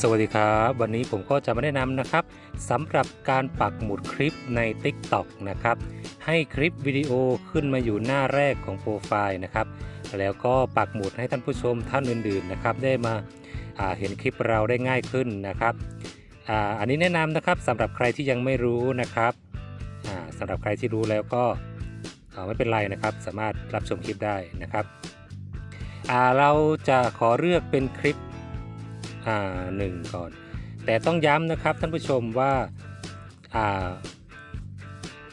สวัสดีครับ วันนี้ผมก็จะมาแนะนำนะครับสำหรับการปักหมุดคลิปใน TikTok นะครับ ให้คลิปวิดีโอขึ้นมาอยู่หน้าแรกของโปรไฟล์นะครับ แล้วก็ปักหมุดให้ท่านผู้ชมท่านอื่นๆนะครับ ได้มาาเห็นคลิปเราได้ง่ายขึ้นนะครับออันนี้แนะนำนะครับสำหรับใครที่ยังไม่รู้นะครับสำหรับใครที่รู้แล้วก็ไม่เป็นไรนะครับ สามารถรับชมคลิปได้นะครับเราจะขอเลือกเป็นคลิป หนึ่งก่อน แต่ต้องย้ำนะครับท่านผู้ชมว่า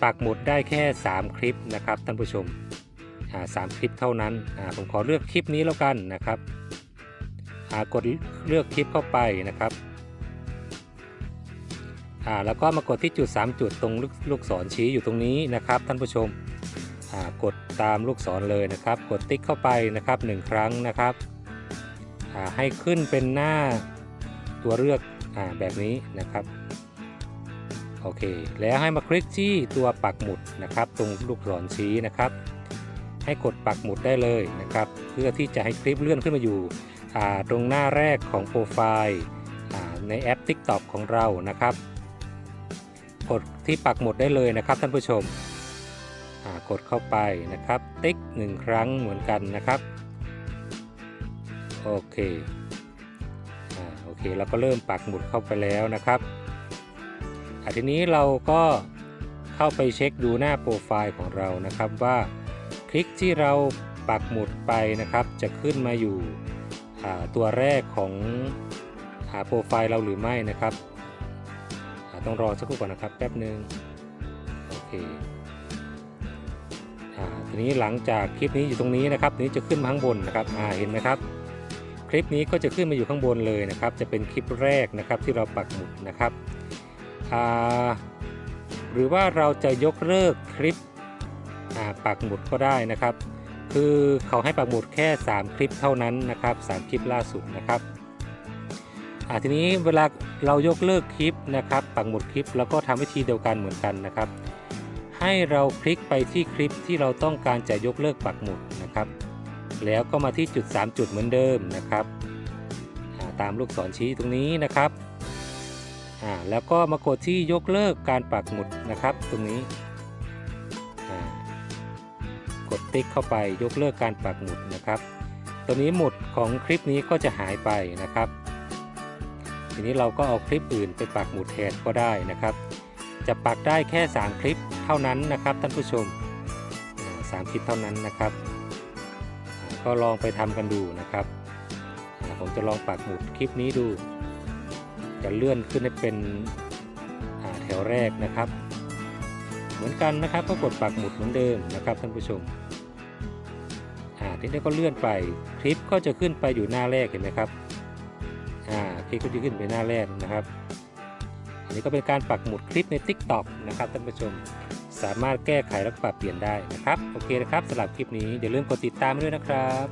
ปักหมุดได้แค่ 3 คลิปนะครับท่านผู้ชมสามคลิปเท่านั้นผมขอเลือกคลิปนี้แล้วกันนะครับกดเลือกคลิปเข้าไปนะครับแล้วก็มากดที่จุด 3 จุดตรงลูกศรชี้อยู่ตรงนี้นะครับ ท่านผู้ชมกดตามลูกศรเลยนะครับ กดติ๊กเข้าไปนะครับหนึ่งครั้งนะครับ ให้ขึ้นเป็นหน้าตัวเลือกอแบบนี้นะครับโอเค แล้วให้มาคลิกที่ตัวปักหมุดนะครับ ตรงลูกศรชี้นะครับ ให้กดปักหมุดได้เลยนะครับ เพื่อที่จะให้คลิปเลื่อนขึ้นมาอยู่ตรงหน้าแรกของโปรไฟล์ในแอป TikTok ของเรานะครับ กดที่ปักหมุดได้เลยนะครับท่านผู้ชมกดเข้าไปนะครับ ติ๊กหนึ่งครั้งเหมือนกันนะครับ โอเคอ่าโอเคเราก็เริ่มปักหมุดเข้าไปแล้วนะครับอะทีนี้เราก็เข้าไปเช็คดูหน้าโปรไฟล์ของเรานะครับว่าคลิกที่เราปักหมุดไปนะครับ จะขึ้นมาอยู่ตัวแรกของอาโปรไฟล์เราหรือไม่นะครับต้องรอสักครู่ก่อนนะครับแป๊บหนึ่งโอเคอทีนี้หลังจากคลิปนี้อยู่ตรงนี้นะครับนี้จะขึ้นมาข้างบนนะครับเห็นไหมครับ ลิปนี้ก็จะขึ้นมาอยู่ข้างบนเลยนะครับ จะเป็นคลิปแรกนะครับที่เราปักหมุดนะครับ หรือว่าเราจะยกเลิกคลิปปักหมุดก็ได้นะครับ คือเขาให้ปักหมุดแค่ 3 คลิปเท่านั้นนะครับ 3 คลิปล่าสุดนะครับทีนี้เวลาเรายกเลิกคลิปนะครับปักหมุดคลิปแล้วก็ทำวิธีเดียวกันเหมือนกันนะครับ ให้เราคลิกไปที่คลิปที่เราต้องการจะยกเลิกปักหมุดนะครับ แล้วก็มาที่จุด 3 จุดเหมือนเดิมนะครับาตามลูกศรชี้ตรงนี้นะครับแล้วก็มากดที่ยกเลิกการปักหมุดนะครับตรงนี้กดติ๊กเข้าไปยกเลิกการปักหมุดนะครับ ตัวนี้หมุดของคลิปนี้ก็จะหายไปนะครับ ทีนี้เราก็เอาคลิปอื่นไปปักหมุดแทนก็ได้นะครับ จะปักได้แค่ 3 คลิปเท่านั้นนะครับท่านผู้ชมอ่าสามคลิปเท่านั้นนะครับ ก็ลองไปทำกันดูนะครับผมจะลองปักหมุดคลิปนี้ดู จะเลื่อนขึ้นให้เป็นแถวแรกนะครับ เหมือนกันนะครับก็กดปักหมุดเหมือนเดิมนะครับท่านผู้ชมทีนี้ก็เลื่อนไปคลิปก็จะขึ้นไปอยู่หน้าแรกเห็นไหมครับคลิปก็จะขึ้นไปหน้าแรกนะครับ นี้ก็เป็นการปักหมุดคลิปใน TikTok นะครับท่านผู้ชม สามารถแก้ไขและปรับเปลี่ยนได้นะครับ โอเคนะครับสำหรับคลิปนี้อย่าลืมกดติดตามด้วยนะครับ